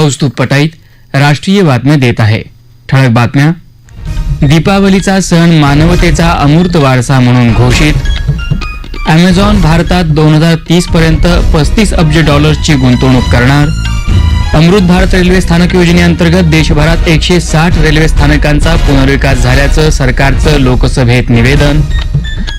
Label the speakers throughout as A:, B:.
A: कौस्तुभ पटाईत राष्ट्रीय बातम्या देत आहे. ठळक बातम्या. दीपावलीचा सण मानवतेचा अमूर्त वारसा म्हणून घोषित. अमेझॉन भारतात दोन हजार तीस पर्यंत पस्तीस अब्ज डॉलर्सची गुंतवणूक करणार. अमृत भारत रेल्वे स्थानक योजनेअंतर्गत देशभरात एकशे साठ रेल्वे स्थानकांचा पुनर्विकास झाल्याचं सरकारचं लोकसभेत निवेदन.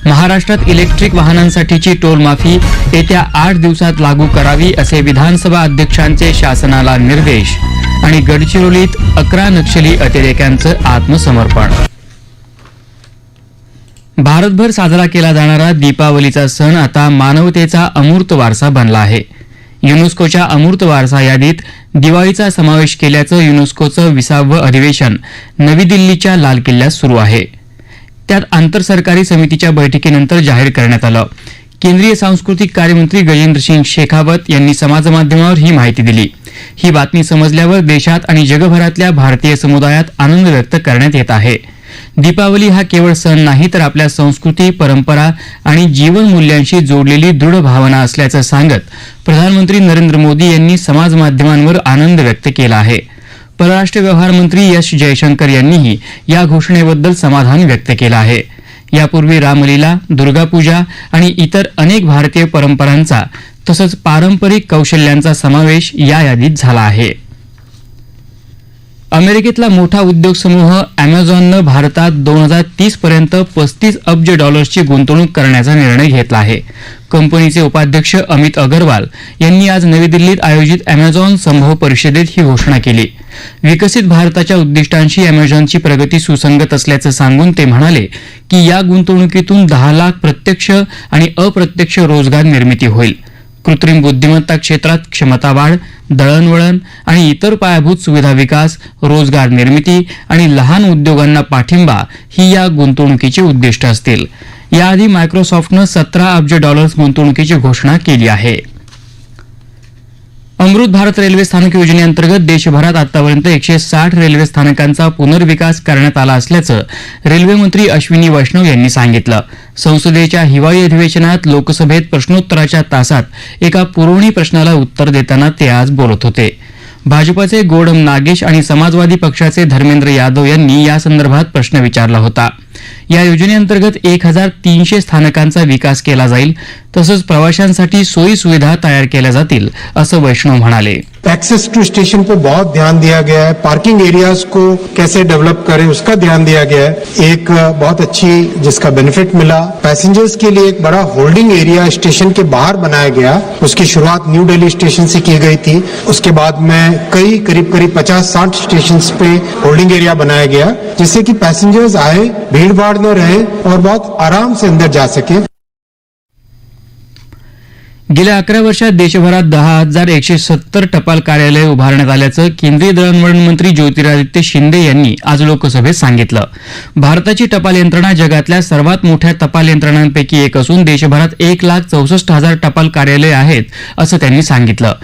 A: महाराष्ट्रात इलेक्ट्रिक वाहनांसाठीची टोलमाफी येत्या आठ दिवसात लागू करावी असे विधानसभा अध्यक्षांचे शासनाला निर्देश आणि गडचिरोलीत अकरा नक्षली अतिरेक्यांचं आत्मसमर्पण. भारतभर साजरा केला जाणारा दीपावलीचा सण आता मानवतेचा अमूर्त वारसा बनला आहे. युनेस्कोच्या अमूर्त वारसा यादीत दिवाळीचा समावेश केल्याचं युनेस्कोचं विसावं अधिवेशन नवी दिल्लीच्या लाल किल्ल्यात सुरू आहे. त्यात आंतरसरकारी समितीच्या बैठकीनंतर जाहीर करण्यात आलं. केंद्रीय सांस्कृतिक कार्यमंत्री गजेंद्र सिंग शेखावत यांनी समाजमाध्यमावर ही माहिती दिली. ही बातमी समजल्यावर देशात आणि जगभरातल्या भारतीय समुदायात आनंद व्यक्त करण्यात येत आहे. दीपावली हा केवळ सण नाही तर आपल्या संस्कृती परंपरा आणि जीवन मूल्यांशी जोडलेली दृढ भावना असल्याचं सांगत प्रधानमंत्री नरेंद्र मोदी यांनी समाजमाध्यमांवर आनंद व्यक्त केला आहे. परराष्ट्र व्यवहार मंत्री एस जयशंकर यांनीही या घोषणेबद्दल समाधान व्यक्त केलं आहे. यापूर्वी रामलीला दुर्गापूजा आणि इतर अनेक भारतीय परंपरांचा तसंच पारंपरिक कौशल्यांचा समावेश या यादीत झाला आहे. अमेरिकेतला मोठा उद्योग समूह अमेझॉननं भारतात दोन हजार तीस पर्यंत पस्तीस अब्ज डॉलर्सची गुंतवणूक करण्याचा निर्णय घेतला आहे. कंपनीचे उपाध्यक्ष अमित अगरवाल यांनी आज नवी दिल्लीत आयोजित अमेझॉन समूह परिषदेत ही घोषणा केली. विकसित भारताच्या उद्दिष्टांशी अमेझॉनची प्रगती सुसंगत असल्याचं सांगून ते म्हणाले की या गुंतवणुकीतून दहा लाख प्रत्यक्ष आणि अप्रत्यक्ष रोजगार निर्मिती होईल. कृत्रिम बुद्धिमत्ता क्षेत्रात क्षमता वाढ दळणवळण आणि इतर पायाभूत सुविधा विकास रोजगार निर्मिती आणि लहान उद्योगांना पाठिंबा ही या गुंतवणुकीची उद्दिष्ट असतील. याआधी मायक्रोसॉफ्टनं सतरा अब्ज डॉलर्स गुंतवणुकीची घोषणा केली आहे. अमृत भारत रेल्वे स्थानक योजनेअंतर्गत देशभरात आतापर्यंत एकशे साठ रेल्वे स्थानकांचा पुनर्विकास करण्यात आला असल्याचं रेल्वेमंत्री अश्विनी वैष्णव यांनी सांगितलं. संसदेच्या हिवाळी अधिवेशनात लोकसभेत प्रश्नोत्तराच्या तासात एका पुरवणी प्रश्नाला उत्तर देताना ते आज बोलत होते. भाजपाचे गोडम नागेश आणि समाजवादी पक्षाचे धर्मेंद्र यादव यांनी या संदर्भात प्रश्न विचारला होता. या योजनेअंतर्गत एक हजार तीनशे स्थानकांचा विकास केला जाईल तसंच प्रवाशांसाठी सोयी सुविधा तयार केल्या जातील असं वैष्णव म्हणाले.
B: एक्सेस टू स्टेशन पे बहुत ध्यान दिया गया है। पार्किंग एरियाज को कैसे डेवलप करें उसका ध्यान दिया गया है। एक बहुत अच्छी जिसका बेनिफिट मिला। पैसेंजर्स के लिए एक बड़ा होल्डिंग एरिया स्टेशन के बाहर बनाया गया। उसकी शुरुआत न्यू दिल्ली स्टेशन से की गई थी। उसके बाद में कई करीब करीब पचास साठ स्टेशन पे होल्डिंग एरिया बनाया गया। जिससे की पैसेंजर्स आए भीड़ भाड़ न रहे और बहुत आराम से अंदर जा सके।
A: गेल्या अकरा वर्षात देशभरात दहा हजार एकशे सत्तर टपाल कार्यालय उभारण्यात आल्याचं केंद्रीय दळणवळण मंत्री ज्योतिरादित्य शिंदे यांनी आज लोकसभेत सांगितलं. भारताची टपाल यंत्रणा जगातल्या सर्वात मोठ्या टपाल यंत्रणांपैकी एक असून देशभरात एक लाख चौसष्ट हजार टपाल कार्यालय आहेत असं त्यांनी सांगितलं.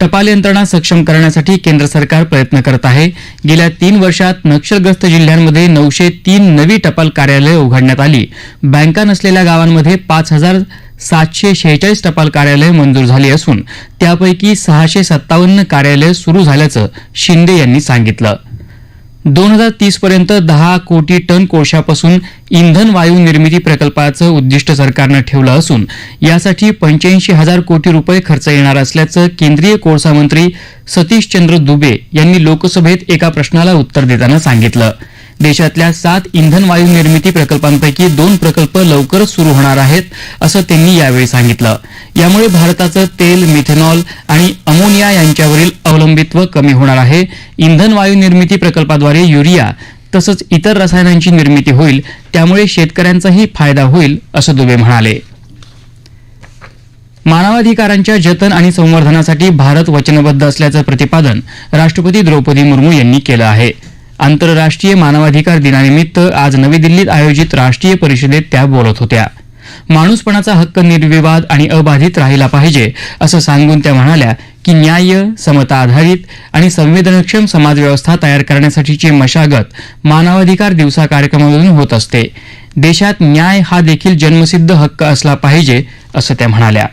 A: टपाल यंत्रणा सक्षम करण्यासाठी केंद्र सरकार प्रयत्न करत आहे. गेल्या तीन वर्षात नक्षलग्रस्त जिल्ह्यांमध्ये नऊशे तीन नवी टपाल कार्यालये उघडण्यात आली. बँका नसलेल्या गावांमध्ये पाच हजार सातशे शेहेचाळीस टपाल कार्यालय मंजूर झाली असून त्यापैकी सहाशे सत्तावन्न कार्यालय सुरू झाल्याचं शिंदे यांनी सांगितलं. दोन हजार तीस पर्यंत दहा कोटी टन कोळशापासून इंधन वायू निर्मिती प्रकल्पाचं उद्दिष्ट सरकारनं ठेवलं असून यासाठी पंच्याऐंशी हजार कोटी रुपये खर्च येणार असल्याचं केंद्रीय कोळसा मंत्री सतीश चंद्र दुबे यांनी लोकसभेत एका प्रश्नाला उत्तर देताना सांगितलं. देशातल्या सात इंधन वायू निर्मिती प्रकल्पांपैकी दोन प्रकल्प लवकरच सुरू होणार आहेत असं त्यांनी यावेळी सांगितलं. यामुळे भारताचं तेल मिथेनॉल आणि अमोनिया यांच्यावरील अवलंबित्व कमी होणार आहे. इंधन वायू निर्मिती प्रकल्पाद्वारे युरिया तसंच इतर रसायनांची निर्मिती होईल. त्यामुळे शेतकऱ्यांचाही फायदा होईल असं दुबे म्हणाले. मानवाधिकारांच्या जतन आणि संवर्धनासाठी भारत वचनबद्ध असल्याचं प्रतिपादन राष्ट्रपती द्रौपदी मुर्मू यांनी केलं आहे. आंतरराष्ट्रीय मानवाधिकार दिनानिमित्त आज नवी दिल्लीत आयोजित राष्ट्रीय परिषदेत त्या बोलत होत्या. माणूसपणाचा हक्क निर्विवाद आणि अबाधित राहिला पाहिजे असं सांगून त्या म्हणाल्या की न्याय समता आधारित आणि संवेदनक्षम समाजव्यवस्था तयार करण्यासाठीची मशागत मानवाधिकार दिवसा कार्यक्रमामधून होत असते देशात न्याय हा देखील जन्मसिद्ध हक्क असला पाहिजे असं त्या म्हणाल्या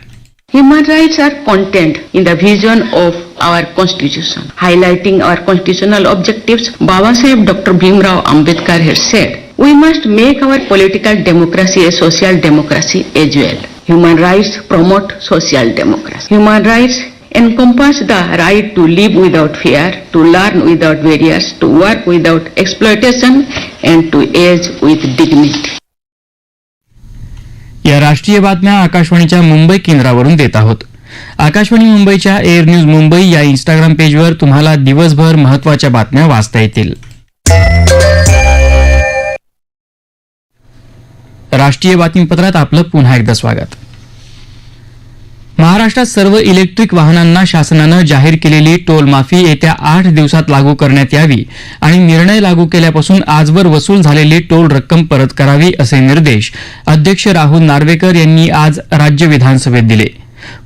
C: Human rights are contained in the vision of our constitution. Highlighting our constitutional objectives, Baba Sahib Dr. Bhimrao Ambedkar has said, we must make our political democracy a social democracy as well. Human rights promote social democracy. Human rights encompass the right to live without fear, to learn without barriers, to work without exploitation, and to age with dignity.
A: या राष्ट्रीय बातम्या आकाशवाणीच्या मुंबई केंद्रावरून देत आहोत आकाशवाणी मुंबईच्या air news Mumbai या Instagram पेजवर तुम्हाला दिवसभर महत्त्वाच्या बातम्या वाचता येतील राष्ट्रीय बातमीपत्रात आपलं पुन्हा एकदा स्वागत. महाराष्ट्रात सर्व इलेक्ट्रिक वाहनांना शासनानं जाहीर केलेली टोल माफी येत्या आठ दिवसात लागू करण्यात यावी आणि निर्णय लागू केल्यापासून आजवर वसूल झालेली टोल रक्कम परत करावी असे निर्देश अध्यक्ष राहुल नार्वेकर यांनी आज राज्य विधानसभेत दिले.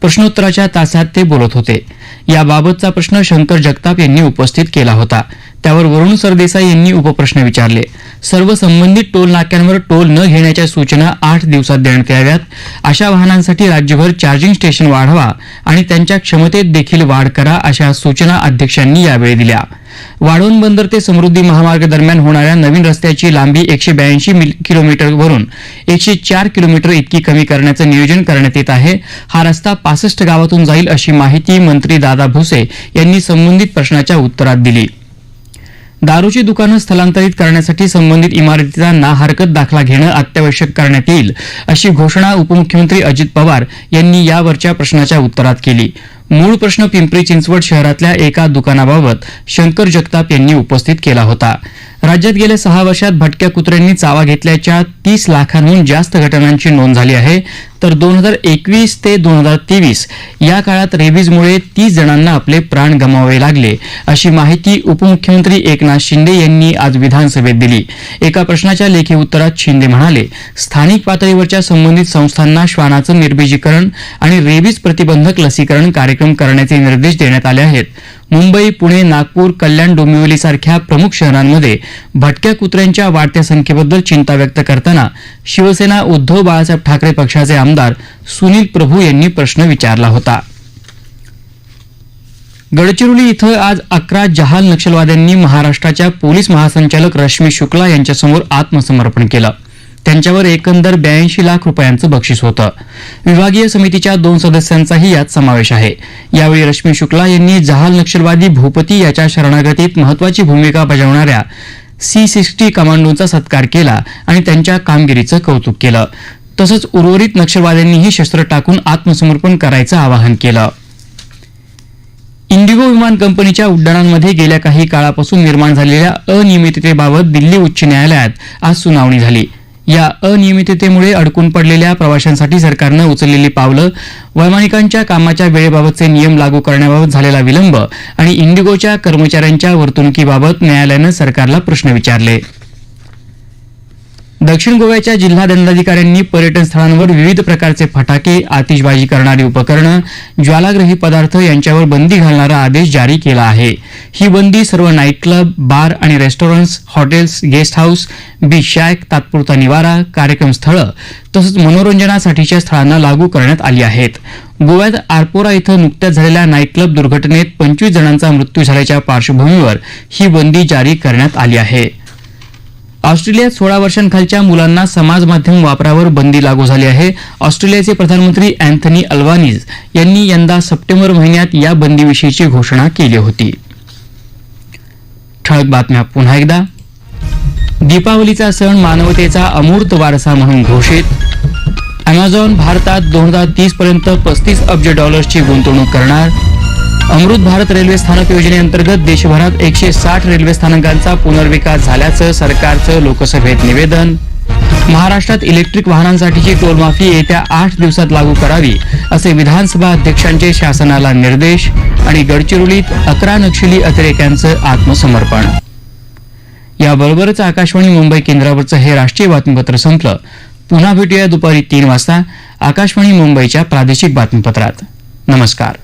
A: प्रश्नोत्तराच्या तासात ते बोलत होते. याबाबतचा प्रश्न शंकर जगताप यांनी उपस्थित केला होता. त्यावर वरुण सरदेसाई यांनी उपप्रश्न विचारले. सर्व संबंधित टोल नाक्यांवर टोल न घेण्याच्या सूचना आठ दिवसात देण्यात याव्यात. अशा वाहनांसाठी राज्यभर चार्जिंग स्टेशन वाढवा आणि त्यांच्या क्षमतेत देखील वाढ करा अशा सूचना अध्यक्षांनी यावेळी दिल्या. वाढवण बंदर ते समृद्धी महामार्ग दरम्यान होणाऱ्या नवीन रस्त्याची लांबी एकशे ब्याऐंशी किलोमीटरवरून एकशे चार किलोमीटर इतकी कमी करण्याचं नियोजन करण्यात येत आहे. हा रस्ता पासष्ट गावातून जाईल अशी माहिती मंत्री दादा भुसे यांनी संबंधित प्रश्नाच्या उत्तरात दिली. दारूची दुकानं स्थलांतरित करण्यासाठी संबंधित इमारतीचा हरकत दाखला घेणं अत्यावश्यक करण्यात येईल अशी घोषणा उपमुख्यमंत्री अजित पवार यांनी यावरच्या प्रश्नाच्या उत्तरात केली. मूळ प्रश्न पिंपरी चिंचवड शहरातल्या एका दुकानाबाबत शंकर जगताप यांनी उपस्थित केला होता. राज्यात गेल्या सहा वर्षात भटक्या कुत्र्यांनी चावा घेतल्याच्या तीस लाखांहून जास्त घटनांची नोंद झाली आहे. तर दोन हजार एकवीस ते दोन हजार तेवीस या काळात रेबीजमुळे तीस जणांना आपले प्राण गमावावे लागले अशी माहिती उपमुख्यमंत्री एकनाथ शिंदे यांनी आज विधानसभेत दिली. एका प्रश्नाच्या लेखी उत्तरात शिंदे म्हणाले स्थानिक पातळीवरच्या संबंधित संस्थांना श्वानाचं निर्बीजीकरण आणि रेबीज प्रतिबंधक लसीकरण कार्यक्रम करण्याचे निर्देश देण्यात आले आहेत. मुंबई पुणे नागपूर कल्याण डोंबिवली सारख्या प्रमुख शहरांमध्ये भटक्या कुत्र्यांच्या वाढत्या संख्येबद्दल चिंता व्यक्त करताना शिवसेना उद्धव बाळासाहेब ठाकरे पक्षाचे आमदार सुनील प्रभू यांनी प्रश्न विचारला होता. गडचिरोली इथं आज अकरा जहाल नक्षलवाद्यांनी महाराष्ट्राच्या पोलीस महासंचालक रश्मी शुक्ला यांच्यासमोर आत्मसमर्पण केलं. त्यांच्यावर एकंदर ब्याऐंशी लाख रुपयांचं बक्षीस होतं. विभागीय समितीच्या दोन सदस्यांचाही यात समावेश आहे. यावेळी रश्मी शुक्ला यांनी जहाल नक्षलवादी भूपती याच्या शरणागतीत महत्वाची भूमिका बजावणाऱ्या सी सिक्स्टी कमांडोंचा सत्कार केला आणि त्यांच्या कामगिरीचं कौतुक केलं. तसंच उर्वरित नक्षलवाद्यांनीही शस्त्र टाकून आत्मसमर्पण करायचं आवाहन केलं. इंडिगो विमान कंपनीच्या उड्डाणांमध्ये गेल्या काही काळापासून निर्माण झालेल्या अनियमिततेबाबत दिल्ली उच्च न्यायालयात आज सुनावणी झाली. या अनियमिततेमुळे अडकून पडलेल्या प्रवाशांसाठी सरकारनं उचललेली पावलं वैमानिकांच्या कामाच्या वेळेबाबतचे नियम लागू करण्याबाबत झालेला विलंब आणि इंडिगोच्या कर्मचाऱ्यांच्या वर्तणुकीबाबत न्यायालयानं सरकारला प्रश्न विचारले. दक्षिण गोव्याच्या जिल्हा दंडाधिकाऱ्यांनी पर्यटन स्थळांवर विविध प्रकारचे फटाके आतिषबाजी करणारी उपकरणं ज्वालाग्रही पदार्थ यांच्यावर बंदी घालणारा आदेश जारी केला आहे. ही बंदी सर्व नाईट क्लब बार आणि restaurants hotels guest house beach shack तात्पुरता निवारा कार्यक्रम स्थळं तसंच मनोरंजनासाठीच्या स्थळांना लागू करण्यात आली आहेत. गोव्यात आरपोरा इथं नुकत्याच झालेल्या नाईट क्लब दुर्घटनेत पंचवीस जणांचा मृत्यू झाल्याच्या पार्श्वभूमीवर ही बंदी जारी करण्यात आली आहे. ऑस्ट्रेलियात सोळा वर्षांखालच्या मुलांना समाज माध्यम वापरावर बंदी लागू झाली आहे. ऑस्ट्रेलियाचे प्रधानमंत्री अँथनी अल्वानीज यांनी यंदा सप्टेंबर महिन्यात या बंदीविषयीची घोषणा केली होती. ठळक बातम्या पुन्हा एकदा. दीपावलीचा सण मानवतेचा अमूर्त वारसा म्हणून घोषित. अमेझॉन भारतात दोन हजार तीस पर्यंत पस्तीस अब्ज डॉलर्सची गुंतवणूक करणार. अमृत भारत रेल्वे स्थानक योजनेअंतर्गत देशभरात एकशे साठ रेल्वे स्थानकांचा पुनर्विकास झाल्याचं सरकारचं लोकसभेत निवेदन. महाराष्ट्रात इलेक्ट्रिक वाहनांसाठीची टोलमाफी येत्या आठ दिवसात लागू करावी असे विधानसभा अध्यक्षांचे शासनाला निर्देश आणि गडचिरोलीत अकरा नक्षली अतिरेक्यांचं आत्मसमर्पण. याबरोबरच आकाशवाणी मुंबई केंद्रावरचं हे राष्ट्रीय बातमीपत्र संपलं. पुन्हा भेटूया दुपारी तीन वाजता आकाशवाणी मुंबईच्या प्रादेशिक बातमीपत्रात. नमस्कार.